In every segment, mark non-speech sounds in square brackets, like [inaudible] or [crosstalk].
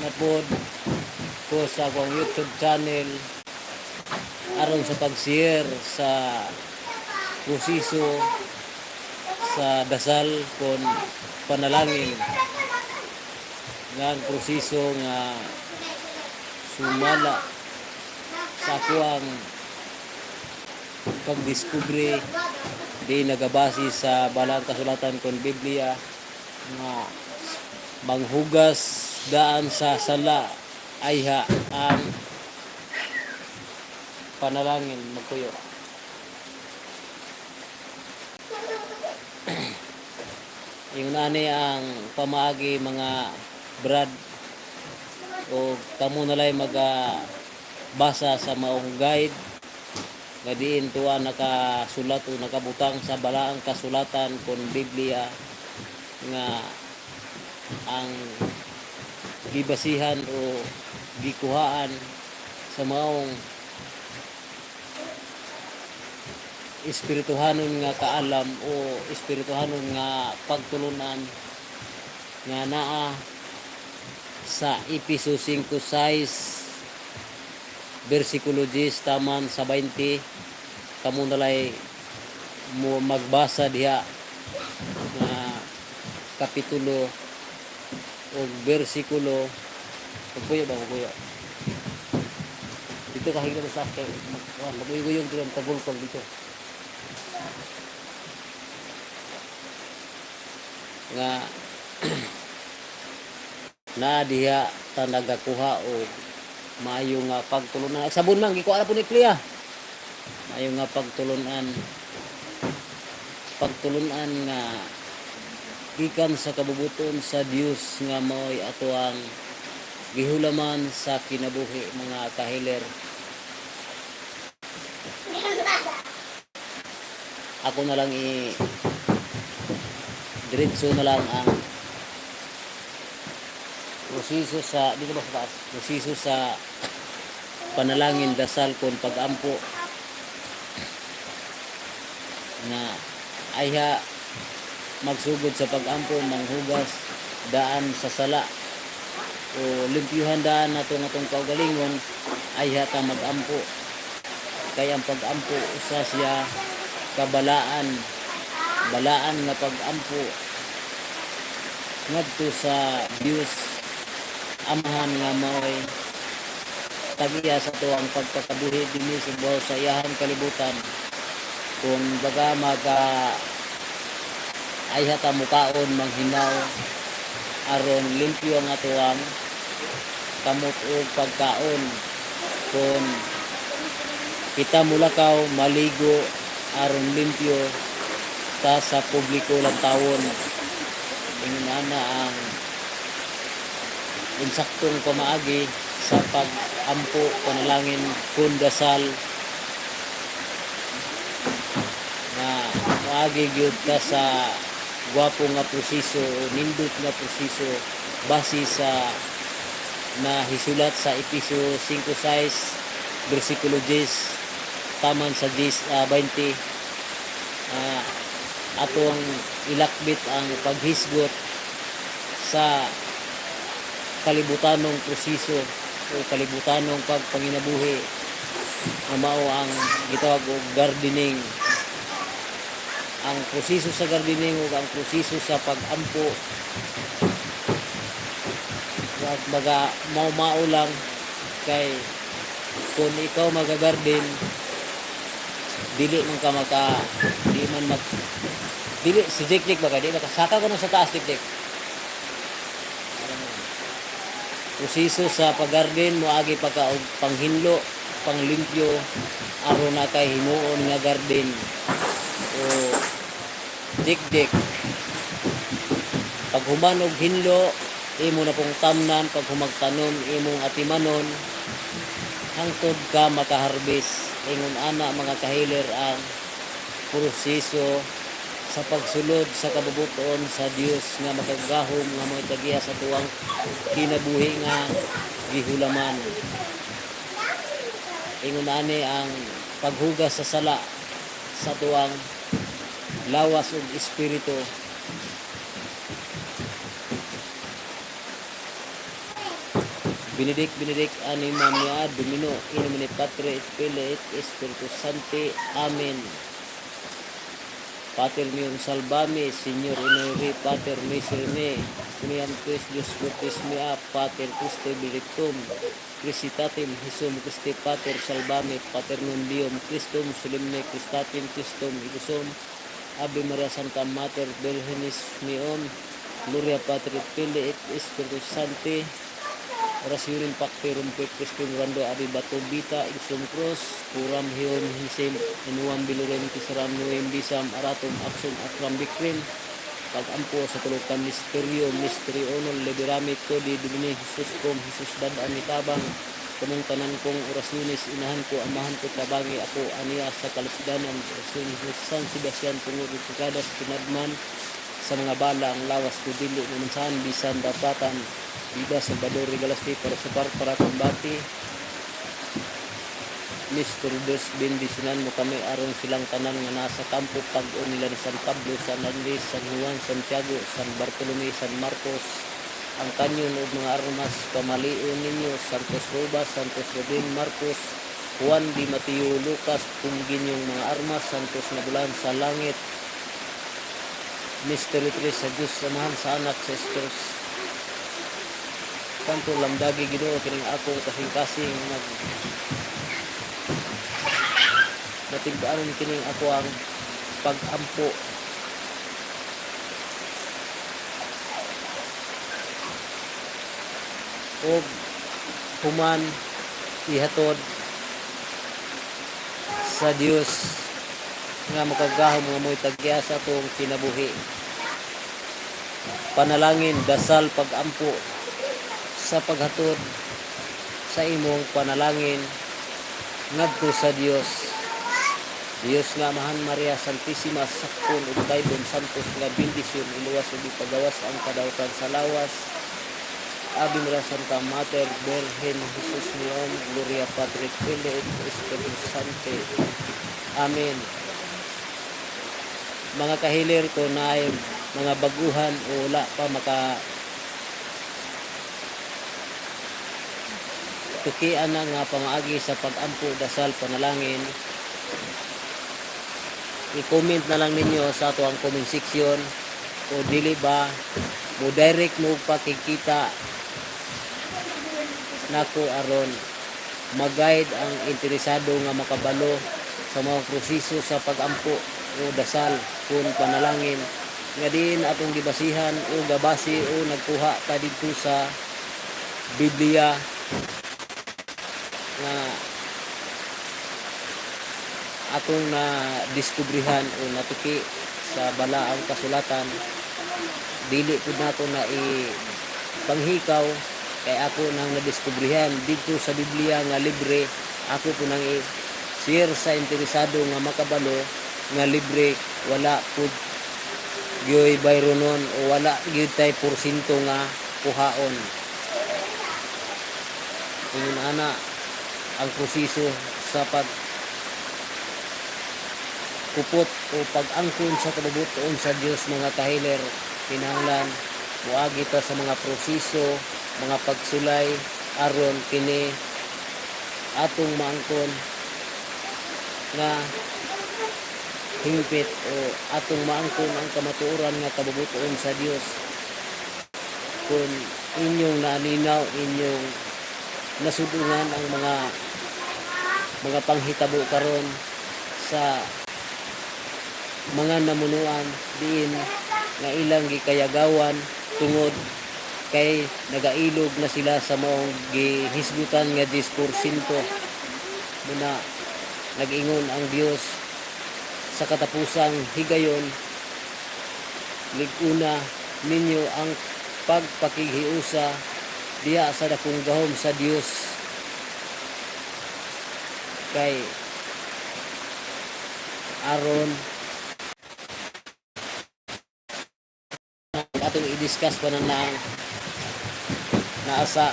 na-upload ko sa akong YouTube channel. Aron sa pag-share sa proseso sa dasal kon panalangin. Nga proseso nga sumala sa ako ang pagdiskubre. Di nagabasi sa balang kasulatan kon Biblia. Nga manghugas daan sa sala ayha ang panalangin magkuyo. [clears throat] Yung nani ang pamaagi mga brad o kamo na lang maga basa sa maong guide nga diin tuwa nakasulat o nakabutang sa balaang kasulatan kon Biblia nga ang gibasihan o gikuhaan sa maong espirituhanon nga kaalam o espirituhanon nga pagtulunan nga naa sa Episo 5.6 versikulo 10 taman sa 20 kamo nalay mo magbasa diha nga kapitulo o versikulo. Pagpuyo ba pagpuyo dito kahit na sa akin. Maguyog dito ang tagulkol dito. Nga [clears throat] na diha ta nagakuha o maayo nga pagtulunan. Sabon man gikuha na po ni Clea. Maayo nga pagtulunan. Pagtulunan nga gikan sa kabubuton sa Dios nga mo'y ato ang gihulaman sa kinabuhi mga kahiler. Ako na lang i diretso na lang ang proseso sa dito ba sa taas? Proseso sa panalangin dasal kon pagampo. Na ayha magsugod sa pagampo manghugas daan sa sala. O limpyuhan daan nato nga tong kaugalingon ayha ta magampo. Kaya ang pagampo usa siya kabalaan. Balaan nga pagampo. Ngadto sa Dios amahan nga maoy. Tagiya sa tuwang pagkakabuhi dinhi sa buhaw sa iyahang kalibutan. Kung baga maga ay hata mukaon manghinaw aron limpyo ang atuang kamot og pagkaon. Kung kita mulakaw maligo aron limpyo ta sa publiko lang tawon. Inana ang insaktong pamaagi sa pag-ampo panalangin kun dasal. Nga maagi gyud ka sa gwapo nga proseso nindot nga proseso base sa na hisulat sa Episo 5.6 versikulo 10 taman sa 10, ah, 20 ah, atong ilakbit ang paghisgot sa kalibutanong proseso o kalibutanong pagpanginabuhi. Na mao ang gitawag og gardening ang proseso sa gardening ug ang proseso sa pagampo. Wag baga mao mao lang kay kung ikaw magagarden dili man ka maka di man mag dili si Dikdik baga di makasaka ko sa taas Dikdik proseso sa paggarden moagi pa ka og panghinlo panglimpyo. Aron na kay himuon nga garden o dikdik. Pag human og hinlo imo na pong tamnan. Pag humagtanom imong atimanon. Hangtod ka makaharbis ingon ana mga kahiler ang proseso sa pagsulod sa kabubuton sa Dios nga magagahom nga mga tagiya sa tuwang kinabuhi nga gihulaman. Ingon ani ang paghugas sa sala sa tuwang lawas ug espiritu Benedict, Benedict, anima mea, Domino, in nomine Patre, et Filii, et Spiritus Sancti. Amen. Pater meum salvame, Signor honore, Pater miserere, uniam tuis Deus fortis mea, Pater Christe benedictum, Christatem Hesum Christe Pater salvame, Pater non Deum Christum solemne Christatem Christum igusum, Ave Maria Santa Mater Virginis meum, Gloria Patri Filii et Spiritus Sancti, Orationem Pacterum per Christum Rando Adi Bato Bita Igsum Cruz Puram Hiom Hisim Inuam Bilurem Kisaram Nuem Bisam Aratum Aksum Akram Bikrim. Pagampo sa tulukan Misteryo Misteri Onol Liberami Kodi Dumini Jesus Kom Jesus Dadaan Tabang Kamong tanan kong orasyonis inahan ko amahan ko tabangi ako aniya sa kalusdanan orasyonis San Sebastian tungod ito kadas kinadman sa mga bala ang lawas ko dili naman saan bisan dapatan Viva Salvador Regalasti para sa par para kumbati Mr. Dos bendisyonan mo kami aron silang tanan nga nasa kampo pag-o nila ni San Pablo, San Andres, San Juan, Santiago, San Bartolome, San Marcos ang kanyon o mga armas pamalion ninyo Santos Robas, Santos Robin, Marcos Juan Di Mateo, Lucas punggin yung mga armas Santos Nabulan sa langit. Mystery Tres sa Diyos samahan sa anak sa Espiritus kanto lamdagi Ginoo kining ako kasing-kasing nag natibaanon kining ako ang pagampo og human ihatod sa Dios nga makagahom nga mo'y tagya sa atong kinabuhi. Panalangin dasal pagampo sa paghatod sa imong panalangin ngadto sa Dios Dios nga Mahan Maria Santissima sakon ug kaybon santos nga bendisyon iluwas ug ipagawas ang kadawatan sa lawas Ave Maria Santa Mater Virgen Jesus Nion Gloria Patri Filii et Spiritus Sancti Amen. Mga kahilir ko na ay mga baguhan o wala pa maka tukian na nga pamaagi sa pagampo dasal panalangin. I-comment na lang ninyo sa ato ang comment section. O dili ba mo direct mo pakikita nako aron mag-guide ang interesado nga makabalo sa mga proseso sa pagampo o dasal kung panalangin. Nga din atong gibasihan o gabasi o nagkuha ta dito sa Biblia nga atong na diskubrihan o natuki sa balaang kasulatan. Dili pud nato na i panghikaw kay ako nang nadiskubrihan dito sa Biblia nga libre. Ako po nang i-share sa interesado nga makabalo nga libre. Wala pud gyoy bayronon o wala gyud tay porsinto nga kuhaon ingon ana ang proseso sa pag kupot o pag-angkon sa kabubuton sa Dios mga kahiler kinahanglan muagi ta sa mga proseso mga pagsulay aron kini atong maangkon nga hingpit o atong maangkon ang kamatuoran nga kabubuton sa Dios kung inyong naninaw inyong nasudungan ang mga mga panghitabo karon sa mga namunuan diin nga ilang gikayagawan tungod kay nagailog na sila sa maong gihisgutan nga 10% muna nag-ingon ang Dios sa katapusang higayon. Liguna ninyo ang pagpakighiusa diya sa dakong gahom sa Dios kay aron atong i-discuss pa na lang naasa.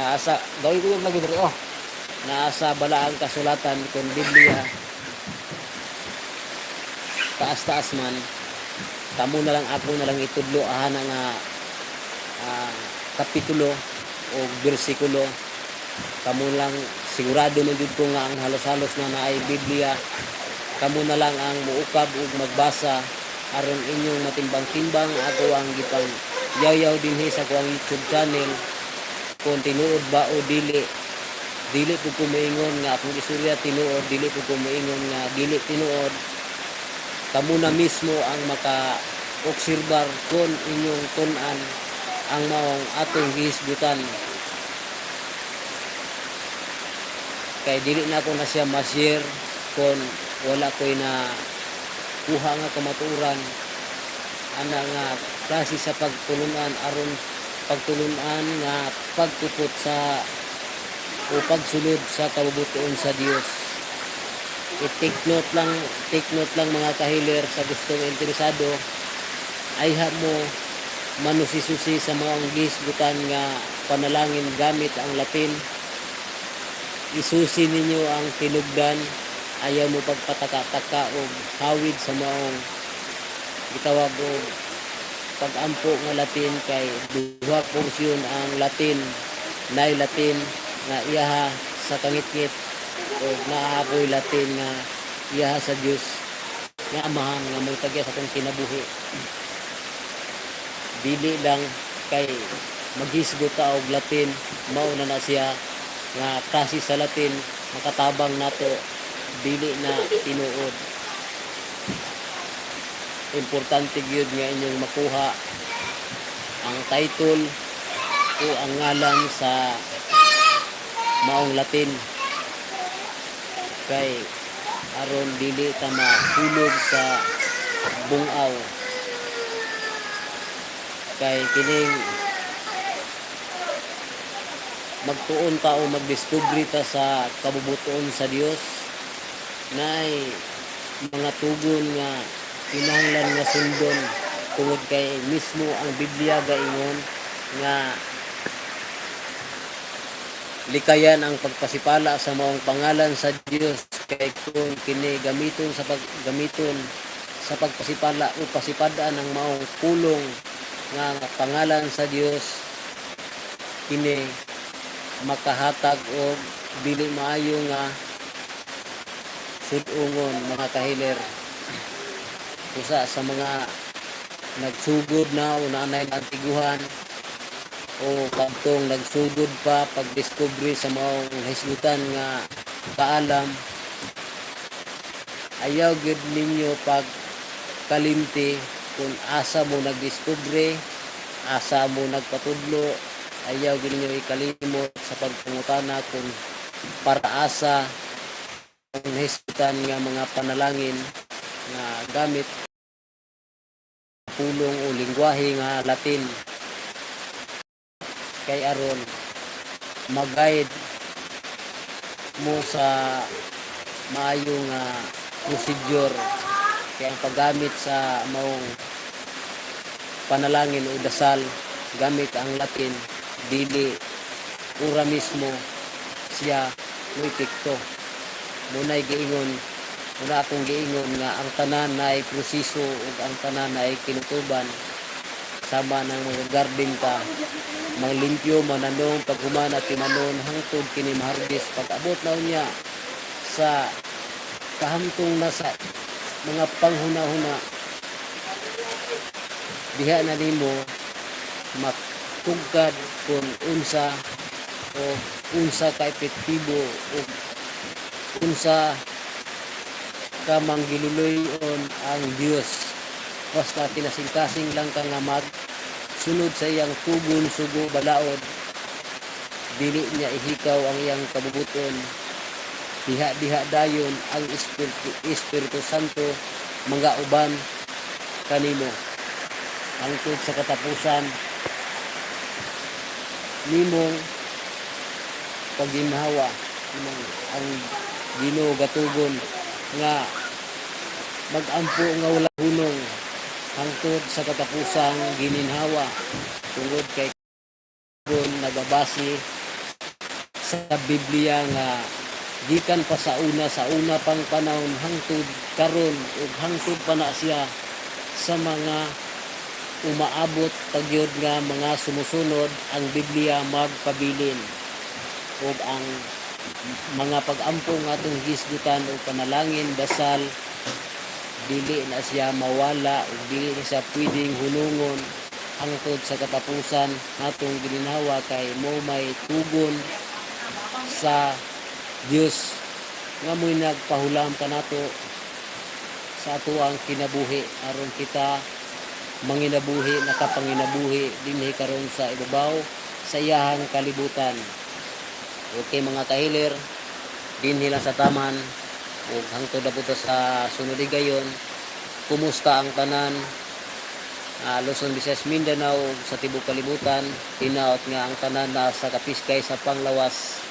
Naasa. Gawin ko yung lagi dito oh. Naasa balaang kasulatan kung Biblia. Taas-taas man. Kamo na lang ako na lang itudlo. Aha nga ah, kapitulo o bersikulo. Kamo lang sigurado man jud nga ang halos-halos na naay Biblia. Kamo na lang ang muukab ug magbasa aron inyong matimbang-timbang ako ang gipang yaw-yaw dinhi sa ko ang YouTube channel. Kung tinuod ba o dili dili po ko maingon nga akong istorya tinuod dili po ko maingon nga dili tinuod. Kamo na mismo ang maka obserbar kung inyong tunan ang maong atong gihisgutan kay dili na ako na siya ma-share kung wala ko'y na kuha nga kamaturan. Ana nga klase sa pagtulunan aron pagtulunan nga pagtupot sa o pagsulod sa kabubuton sa Dios i-take note lang take note lang mga kahiler sa gustong interesado ay mo manusisusi sa mga gisgutan nga panalangin gamit ang Latin isusi ninyo ang tinugdan ayaw mo pagpataka-taka o hawid sa maong gitawag o pag-ampo nga Latin kay duha porsyon ang Latin nay Latin nga iyaha sa kangit-ngit o naapoy Latin nga iyaha sa Dios nga amahan nga may tagya sa atong kinabuhi dili lang kay maghisgot ta og Latin mao na na siya nga klase sa Latin makatabang nato dili na tinuod importante gyud nga inyong makuha ang title o ang ngalan sa maong Latin. Kay aron dili ta mahulog sa bungaw. Kay kining magtuon ta o magdiskubre ta sa kabubuton sa Dios nay mga tugon nga kinahanglan nga sundon tungod kay mismo ang Biblia gaingon nga likayan ang pagpasipala sa maong pangalan sa Dios kay kung kini gamiton sa paggamiton sa pagpasipala o pasipadaan ng maong pulong nga pangalan sa Dios kini makahatag og dili maayo nga sudungon mga kahiler usa sa mga nagsugod na nanay na antiguhan o kadtong nagsugod pa pagdiscovery sa maong hisgutan nga kaalam ayaw gid ninyo pag kalimti kung asa mo nagdiscovery asa mo nagpatudlo ayaw gid ninyo ikalimot sa pagpangutana kung para asa ang hisgutan nga mga panalangin nga gamit pulong o lingwahe nga Latin. Kay aron mag-guide mo sa maayong nga procedure. Kay ang paggamit sa maong panalangin o dasal gamit ang Latin dili ura mismo siya mo epekto munay giingon muna akong giingon nga ang tanan na ay proseso ug ang tanan na ay kinutuban. Sama ng mga garden ka. Manglimpyo mananong paghuman at timanon hangtod kini maharbis pag abot na niya sa kahamtong na sa mga panghuna-huna. Diha na nimo matugkad kung unsa o unsa ka epektibo o unsa ka manggiluloyon ang Dios basta tinasing-kasing lang ka nga mag sunod sa iyang tugon sugo balaod. Dili niya ihikaw ang iyang kabubuton. Diha-diha dayon ang Espiritu, Espiritu Santo mga uban kanimo. Hangtod sa katapusan nimong pagginhawa ng ang Ginoo gatugon nga magampo nga wala hunong hangtod sa katapusang gininhawa tungod kay kun nagabasi sa Biblia nga gikan pa sa una sa una pang panahon hangtod karon ug hangtod pa na siya sa mga umaabot pagyod nga mga sumusunod ang Biblia magpabilin ug ang mga pag-ampong atong gisgutan o panalangin dasal dili na siya mawala ug dili na siya pwedeng hulungon. Hangtod sa katapusan natong gilinhawa kay mo may tugon sa Dios nga mo'y nagpahulam kanato sa ato ang kinabuhi. Aron kita manginabuhi nakapanginabuhi dinhi karon sa ibabaw sa iyahang kalibutan okay mga kahilir dinhi lang sa taman ug hangtod na sa sunod gayon kumusta ang tanan Ah, Luzon, Visayas, Mindanao sa tibok kalibutan? Hinaot nga ang tanan na sa kapiskay sa panglawas.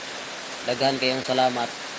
Daghan kayong salamat